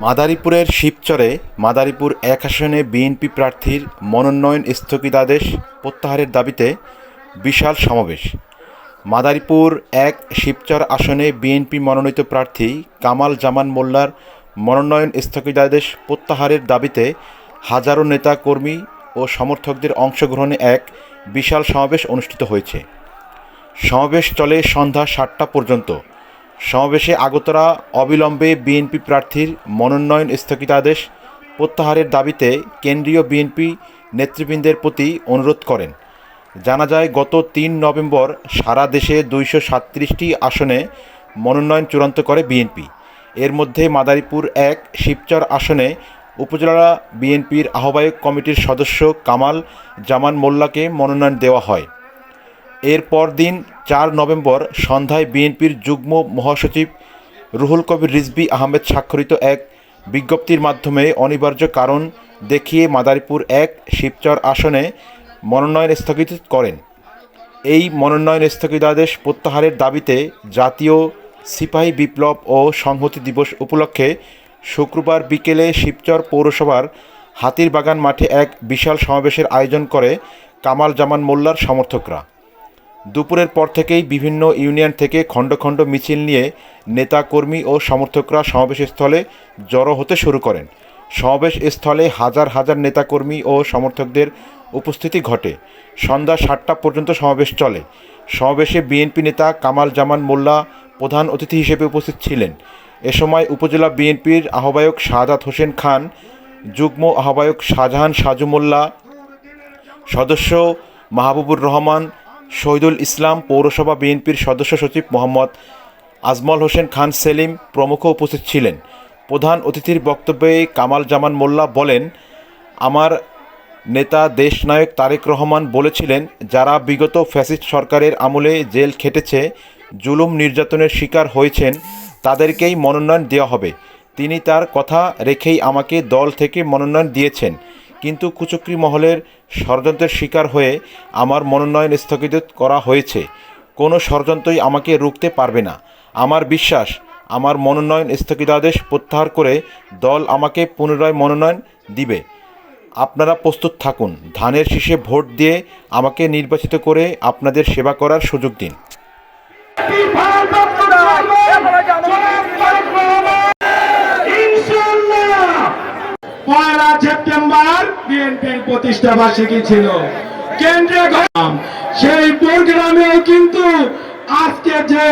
মাদারীপুরের শিবচরে মাদারীপুর এক আসনে বিএনপি প্রার্থীর মনোনয়ন স্থগিতাদেশ প্রত্যাহারের দাবিতে বিশাল সমাবেশ। মাদারীপুর এক শিবচর আসনে বিএনপি মনোনীত প্রার্থী কামাল জামান মোল্লার মনোনয়ন স্থগিতাদেশ প্রত্যাহারের দাবিতে হাজারো নেতা কর্মী ও সমর্থকদের অংশগ্রহণে এক বিশাল সমাবেশ অনুষ্ঠিত হয়েছে। সমাবেশ চলে সন্ধ্যা সাতটা পর্যন্ত। সমাবেশে আগতরা অবিলম্বে বিএনপি প্রার্থীর মনোনয়ন স্থগিতাদেশ প্রত্যাহারের দাবিতে কেন্দ্রীয় বিএনপি নেতৃবৃন্দের প্রতি অনুরোধ করেন। জানা যায়, গত তিন নভেম্বর সারা দেশে দুইশো সাতত্রিশটি আসনে মনোনয়ন চূড়ান্ত করে বিএনপি। এর মধ্যে মাদারীপুর এক, শিবচর আসনে উপজেলা বিএনপির আহ্বায়ক কমিটির সদস্য কামাল জামান মোল্লাকে মনোনয়ন দেওয়া হয়। এর পরদিন চার নভেম্বর সন্ধ্যায় বিএনপির যুগ্ম মহাসচিব রুহুল কবির রিজভী আহমেদ স্বাক্ষরিত এক বিজ্ঞপ্তির মাধ্যমে অনিবার্য কারণ দেখিয়ে মাদারীপুর এক শিবচর আসনে মনোনয়ন স্থগিত করেন। এই মনোনয়ন স্থগিতাদেশ প্রত্যাহারের দাবিতে জাতীয় সিপাহী বিপ্লব ও সংহতি দিবস উপলক্ষে শুক্রবার বিকেলে শিবচর পৌরসভার হাতিরবাগান মাঠে এক বিশাল সমাবেশের আয়োজন করে কামাল জামান মোল্লার সমর্থকরা। দুপুরের পর থেকেই বিভিন্ন ইউনিয়ন থেকে খণ্ড খণ্ড মিছিল নিয়ে নেতা কর্মী ও সমর্থকরা সমাবেশস্থলে জড়ো হতে শুরু করেন। সমাবেশ স্থলে হাজার হাজার নেতাকর্মী ও সমর্থকদের উপস্থিতি ঘটে। সন্ধ্যা সাতটা পর্যন্ত সমাবেশ চলে। সমাবেশে বিএনপি নেতা কামাল জামান মোল্লা প্রধান অতিথি হিসেবে উপস্থিত ছিলেন। এ সময় উপজেলা বিএনপির আহ্বায়ক শাহাদাত হোসেন খান, যুগ্ম আহ্বায়ক শাহজাহান সাজু মোল্লা, সদস্য মাহবুবুর রহমান শহীদুল ইসলাম পৌরসভা বিএনপির সদস্য সচিব মোহাম্মদ আজমল হোসেন খান সেলিম প্রমুখ উপস্থিত ছিলেন। প্রধান অতিথির বক্তব্যে কামাল জামান মোল্লা বলেন, আমার নেতা দেশনায়ক তারেক রহমান বলেছিলেন, যারা বিগত ফ্যাসিস্ট সরকারের আমলে জেল খেটেছে, জুলুম নির্যাতনের শিকার হয়েছেন, তাদেরকেই মনোনয়ন দেওয়া হবে। তিনি তার কথা রেখেই আমাকে দল থেকে মনোনয়ন দিয়েছেন। কিন্তু কুচক্রি মহলের ষড়যন্ত্রের শিকার হয়ে আমার মনোনয়ন স্থগিত করা হয়েছে। কোনো ষড়যন্ত্রই আমাকে রুখতে পারবে না। আমার বিশ্বাস, আমার মনোনয়ন স্থগিতাদেশ প্রত্যাহার করে দল আমাকে পুনরায় মনোনয়ন দিবে। আপনারা প্রস্তুত থাকুন। ধানের শীষে ভোট দিয়ে আমাকে নির্বাচিত করে আপনাদের সেবা করার সুযোগ দিন। পয়লা সেপ্টেম্বর বিএনপির প্রতিষ্ঠা বার্ষিকী ছিল। কেন্দ্রীয় গ্রাম সেই প্রোগ্রামেও কিন্তু আজকে যে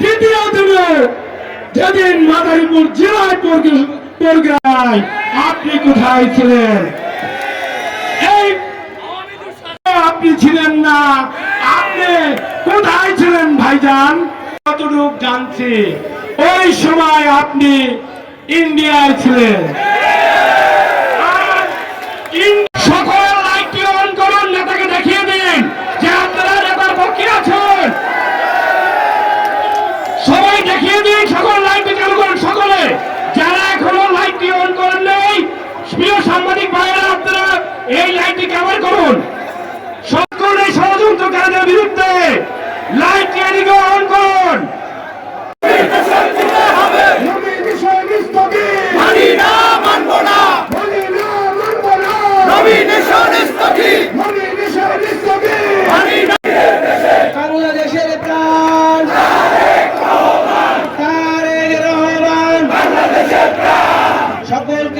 দ্বিতীয় দিনে যেদিন মাদারীপুর জেলায় প্রোগ্রাম আপনি কোথায় ছিলেন? আপনি ছিলেন না। আপনি কোথায় ছিলেন ভাইজান? কতটুক জানছি। ওই সময় আপনি ইন্ডিয়ায় ছিলেন আর ইন- সকল লাইটটি অন করুন নেতাকে দেখিয়ে দিন যে আপনারা নেতার পক্ষে আছেন সবাই দেখিয়ে দিন সকল লাইটটি চালু করুন সকলে যারা এখনও লাইটটি অন করেন নেই প্রিয় সাংবাদিক ভাইয়েরা আপনারা এই লাইটটি কভার করুন সকল এই ষড়যন্ত্রকারীদের বিরুদ্ধে লাইট এদিকে অন করুন মানি না মানবো না নবীনেশন স্থগিত মানি না বাংলাদেশের প্রাণ তারেক রহমান সকলকে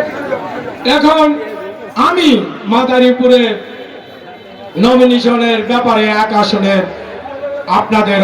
এখন আমি মাদারীপুরে নমিনেশনের ব্যাপারে এক আসনের আপনাদের